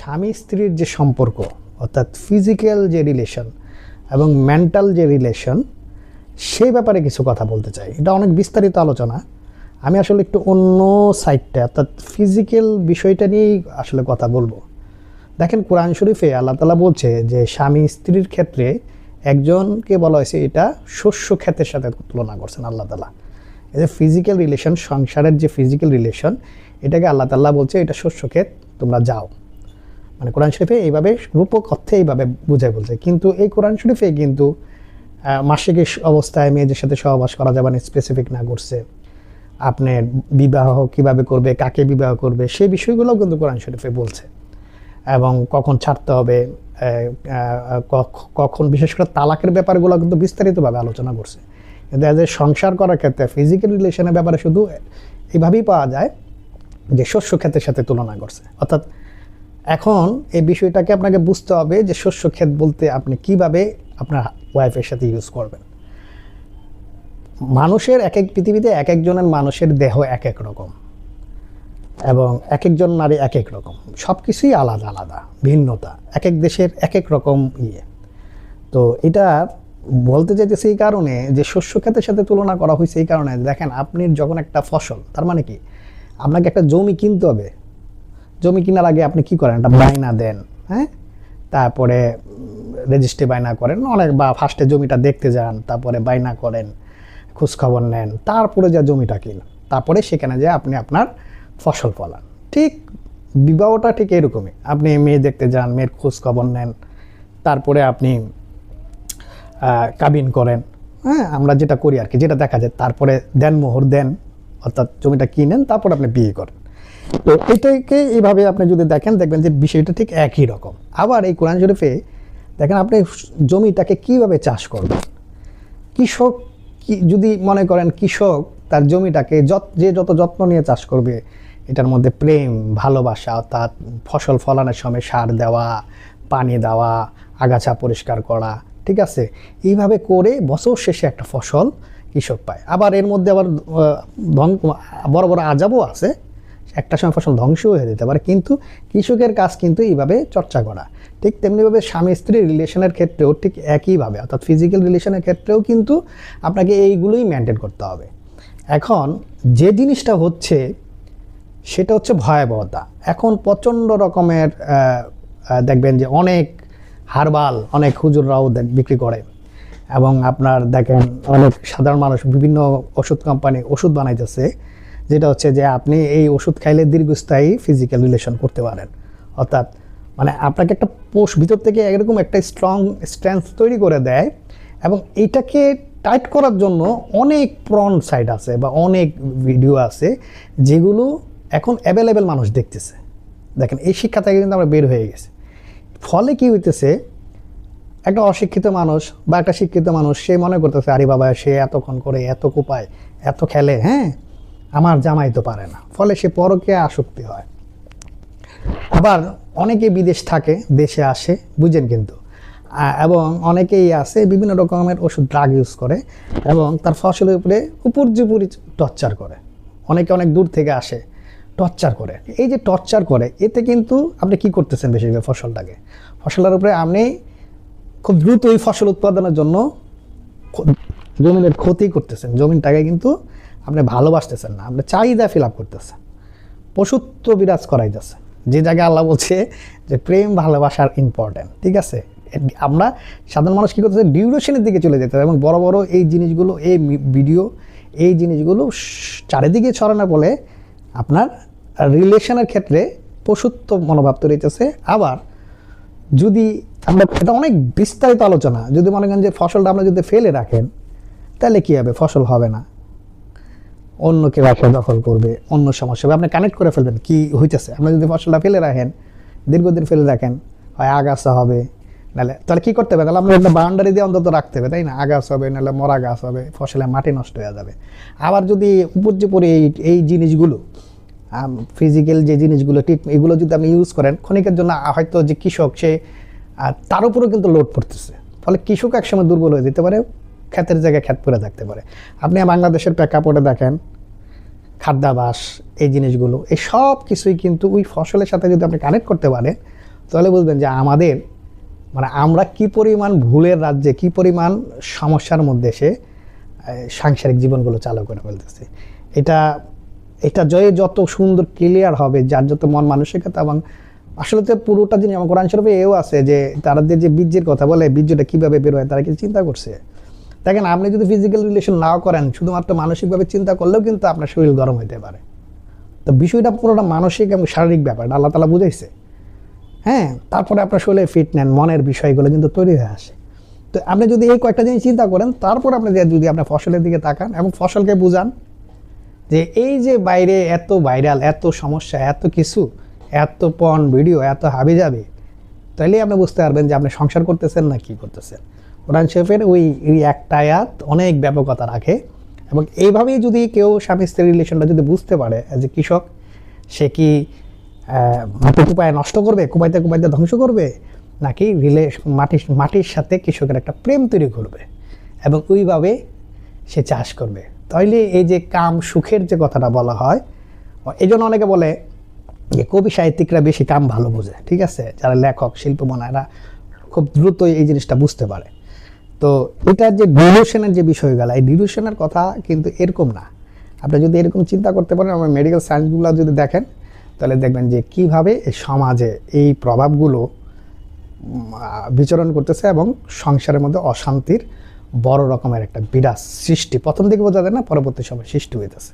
স্বামী স্ত্রীর যে সম্পর্ক, অর্থাৎ ফিজিক্যাল যে রিলেশন এবং মেন্টাল যে রিলেশন সেই ব্যাপারে কিছু কথা বলতে চাই। এটা অনেক বিস্তারিত আলোচনা। আমি আসলে একটু অন্য সাইডটা অর্থাৎ ফিজিক্যাল বিষয়টা নিয়েই আসলে কথা বলব। দেখেন, কোরআন শরীফে আল্লাহ তালা বলছে যে স্বামী স্ত্রীর ক্ষেত্রে একজনকে বলা হয়েছে, এটা শস্য ক্ষেতের সাথে তুলনা করছেন আল্লাহ তালা এই যে ফিজিক্যাল রিলেশন সংসারের যে ফিজিক্যাল রিলেশন এটাকে আল্লাহ তাল্লাহ বলছে, এটা শস্য ক্ষেত, তোমরা যাও। মানে কোরআন শরীফে এইভাবে রূপক অর্থে এইভাবে বুঝায় বলছে। কিন্তু এই কোরআন শরীফে কিন্তু মাসিক অবস্থায় মেয়েদের সাথে সহবাস করা যাবে না স্পেসিফিক না করছে। আপনার বিবাহ কীভাবে করবে, কাকে বিবাহ করবে, সেই বিষয়গুলোও কিন্তু কোরআন শরীফে বলছে। এবং কখন ছাড়তে হবে কখন বিশেষ করে তালাকের ব্যাপারগুলো কিন্তু বিস্তারিতভাবে আলোচনা করছে। কিন্তু এজ এ সংসার করার ক্ষেত্রে ফিজিক্যাল রিলেশনের ব্যাপারে শুধু এইভাবেই পাওয়া যায় যে শস্য ক্ষেতের সাথে তুলনা করছে। অর্থাৎ এখন এই বিষয়টাকে আপনাকে বুঝতে হবে যে শস্য ক্ষেত বলতে আপনি কীভাবে আপনার ওয়াইফের সাথে ইউজ করবেন। মানুষের এক এক পৃথিবীতে এক একজনের মানুষের দেহ এক এক রকম এবং এক একজন নারী এক এক রকম। সব কিছুই আলাদা আলাদা, ভিন্নতা। এক এক দেশের এক এক রকম ইয়ে। তো এটা বলতে চাইতেছি এই কারণে যে শস্য ক্ষেতের সাথে তুলনা করা হয়েছে এই কারণে। দেখেন, আপনি যখন একটা ফসল, তার মানে কি? আপনাকে একটা জমি কিনতে হবে। জমি কেনার আগে আপনি কি করেন? একটা বায়না দেন হ্যাঁ? তারপরে রেজিস্ট্রি বায়না করেন, অনেক বা ফার্স্টে জমিটা দেখতে যান, তারপরে বায়না করেন, খোঁজখবর নেন, তারপরে যা জমিটা কিন, তারপরে সেখানে যে আপনি আপনার ফসল ফলান। ঠিক বিবাহটা ঠিক এরকমই। আপনি মেয়ে দেখতে যান, মেয়ের খোঁজখবর নেন, তারপরে আপনি কাবিন করেন হ্যাঁ? আমরা যেটা করি আর কি, যেটা দেখা যায়, তারপরে দেন মোহর দেন, অর্থাৎ জমিটা কিনেন, তারপর আপনি বিয়ে করেন। তো এটাকে এইভাবে আপনি যদি দেখেন, দেখবেন যে বিষয়টা ঠিক একই রকম। আবার এই কোরআন শরীফে দেখেন আপনি জমিটাকে কীভাবে চাষ করবেন? কৃষক কি, যদি মনে করেন কৃষক তার জমিটাকে যত, যে যত যত্ন নিয়ে চাষ করবে, এটার মধ্যে প্রেম, ভালোবাসা অর্থাৎ ফসল ফলানোর সময় সার দেওয়া, পানি দেওয়া, আগাছা পরিষ্কার করা, ঠিক আছে? এইভাবে করে বছর শেষে একটা ফসল কৃষক পায়। আবার এর মধ্যে আবার ধ্বং বড় বড় আজাবও আছে একটা সময় ফসল ধ্বংস হয়ে যেতে পারে, কিন্তু কৃষকের কাজ কিন্তু এইভাবে চর্চা করা। ঠিক তেমনিভাবে স্বামী স্ত্রী রিলেশনের ক্ষেত্রেও ঠিক একইভাবে, অর্থাৎ ফিজিক্যাল রিলেশনের ক্ষেত্রেও কিন্তু আপনাকে এইগুলোই মেনটেন করতে হবে। এখন যে জিনিসটা হচ্ছে, সেটা হচ্ছে ভয়াবহতা। এখন প্রচণ্ড রকমের দেখবেন যে অনেক হারবাল, অনেক হুজুররাও বিক্রি করে। এবং আপনার দেখেন অনেক সাধারণ মানুষ বিভিন্ন ওষুধ কোম্পানি ওষুধ বানাইতেছে। যেটা হচ্ছে যে আপনি এই ওষুধ খাইলে দীর্ঘস্থায়ী ফিজিক্যাল রিলেশন করতে পারেন। অর্থাৎ মানে আপনাকে একটা পোষ ভিতর থেকে এরকম একটা স্ট্রং স্ট্রেংথ তৈরি করে দেয় এবং এইটাকে টাইট করার জন্য অনেক প্রন সাইট আছে বা অনেক ভিডিও আছে যেগুলো এখন অ্যাভেলেবেল মানুষ দেখতেছে। দেখেন, এই শিক্ষা থেকে কিন্তু আমরা বের হয়ে গেছি। ফলে কি হইতেছে, একটা অশিক্ষিত মানুষ বা একটা শিক্ষিত মানুষ, সে মনে করতেছে, আরে বাবা, সে এতক্ষণ করে এত কোপায়, এত খেলে হ্যাঁ? আমার জামাই তো পারে না। ফলে সে পরকে আসক্তি হয়। আবার অনেকে বিদেশ থাকে, দেশে আসে, বুঝেন কিন্তু। এবং অনেকেই আছে বিভিন্ন রকমের ওষুধ ড্রাগ ইউজ করে এবং তার ফসলের উপরে উপর জুপুরি টর্চার করে। অনেকে অনেক দূর থেকে আসে টর্চার করে। এই যে টর্চার করে, এতে কিন্তু আপনি কি করতেছেন বেশিরভাগ ফসলটাকে? ফসলের উপরে আপনি খুব দ্রুত এই ফসল উৎপাদনের জন্য জমিনের ক্ষতি করতেছেন। জমিনটাকে কিন্তু আপনি ভালোবাসতেছেন না, আপনি চাহিদা ফিল আপ করতেছেন। পশুত্ব বিরাজ করাইতেছে। যে জায়গায় আল্লাহ বলছে যে প্রেম, ভালোবাসার ইম্পর্ট্যান্ট ঠিক আছে? আমরা সাধারণ মানুষ কী করতেছে? ডিউরেশনের দিকে চলে যেতে এবং বড় বড় এই জিনিসগুলো, এই ভিডিও এই জিনিসগুলো চারিদিকে ছড়ানো বলে আপনার রিলেশনের ক্ষেত্রে পশুত্ব মনোভাব তৈরি হইতেছে। আবার যদি আমরা, এটা অনেক বিস্তারিত আলোচনা, যদি মনে করেন যে ফসলটা আমরা যদি ফেলে রাখেন, তাহলে কী হবে? ফসল হবে না। অন্য কেউ একটা দখল করবে, অন্য সমস্যা হবে। আপনি কানেক্ট করে ফেলবেন, কি হইতেছে? আপনি যদি ফসলটা ফেলে রাখেন, দীর্ঘদিন ফেলে রাখেন, হয় আগাছা হবে, নাহলে তাহলে কী করতে হবে? তাহলে আপনার একটা বাউন্ডারি দিয়ে অন্তত রাখতে হবে, তাই না? আগাছ হবে, নাহলে মরা গাছ হবে ফসলের মাটি নষ্ট হয়ে যাবে। আবার যদি উপর্যুপরি এই এই জিনিসগুলো ফিজিক্যাল যে জিনিসগুলো ঠিক এগুলো যদি আপনি ইউজ করেন, ক্ষণিকের জন্য হয়তো যে কৃষক সে তার উপরেও কিন্তু লোড পড়তেছে। ফলে কৃষক একসময় দুর্বল হয়ে যেতে পারে। ক্ষেতের জায়গায় ক্ষেত পড়ে থাকতে পারে। আপনি বাংলাদেশের প্রেক্ষাপটে দেখেন, খাদ্যাভাস, এই জিনিসগুলো, এই সব কিছুই কিন্তু ওই ফসলের সাথে যদি আপনি কানেক্ট করতে পারেন, তাহলে বুঝবেন যে আমাদের মানে আমরা কি পরিমাণ ভুলের রাজ্যে, কি পরিমাণ সমস্যার মধ্যে সে সাংসারিক জীবনগুলো চালু করে ফেলতেছে। এটা এটা জয়ে যত সুন্দর ক্লিয়ার হবে, যার যত মন মানসিকতা, এবং আসলে তো পুরোটা জিনিস, আমার কোরআন শরীফে এও আছে যে তাদের যে বীর্যের কথা বলে, বীর্যটা কীভাবে বের হয়, তারা কিন্তু চিন্তা করছে? দেখেন, আপনি যদি ফিজিক্যাল রিলেশন নাও করেন, শুধুমাত্র মানসিকভাবে চিন্তা করলেও কিন্তু আপনার শরীর গরম হতে পারে। তো বিষয়টা পুরোটা মানসিক এবং শারীরিক ব্যাপার আল্লাহ তালা বুঝাইছে। হ্যাঁ তারপরে আপনার শরীরে ফিট নেন মনের বিষয়গুলো কিন্তু তৈরি হয়ে আসে। তো আপনি যদি এই কয়েকটা জিনিস চিন্তা করেন, তারপর আপনি যদি আপনার ফসলের দিকে তাকান এবং ফসলকে বুঝান, যে এই যে বাইরে এত ভাইরাল, এত সমস্যা, এত কিছু, এত পন ভিডিও এত হাবি যাবে তাইলে আপনি বুঝতে পারবেন যে আপনি সংসার করতেছেন না কি করতেছেন। কোরআন শরীফের ওই এই একটা আয়াত অনেক ব্যাপকতা রাখে এবং এইভাবেই যদি কেউ স্বামী স্ত্রীর রিলেশনটা যদি বুঝতে পারে অ্যাজ এ কৃষক, সে কি মাটি কুপায় নষ্ট করবে কুপাইতে কুপাইতে ধ্বংস করবে, নাকি রিলে, মাটির মাটির সাথে কৃষকের একটা প্রেম তৈরি করবে এবং ওইভাবে সে চাষ করবে? তাইলে এই যে কাম সুখের যে কথাটা বলা হয় এই জন্য অনেকে বলে যে কবি সাহিত্যিকরা বেশি কাম ভালো বোঝে, ঠিক আছে? যারা লেখক শিল্পমনা এরা খুব দ্রুতই এই জিনিসটা বুঝতে পারে। তো এটা যে ডিউরেশনের যে বিষয়গুলো, এই ডিউরেশনের কথা কিন্তু এরকম না। আপনি যদি এরকম চিন্তা করতে পারেন, আমার মেডিকেল সায়েন্সগুলো যদি দেখেন, তাহলে দেখবেন যে কীভাবে এই সমাজে এই প্রভাবগুলো বিচরণ করতেছে এবং সংসারের মধ্যে অশান্তির বড় রকমের একটা বিরাজ সৃষ্টি। প্রথম দিকে বোঝা যায় না, পরবর্তী সময় সৃষ্টি হইতেছে।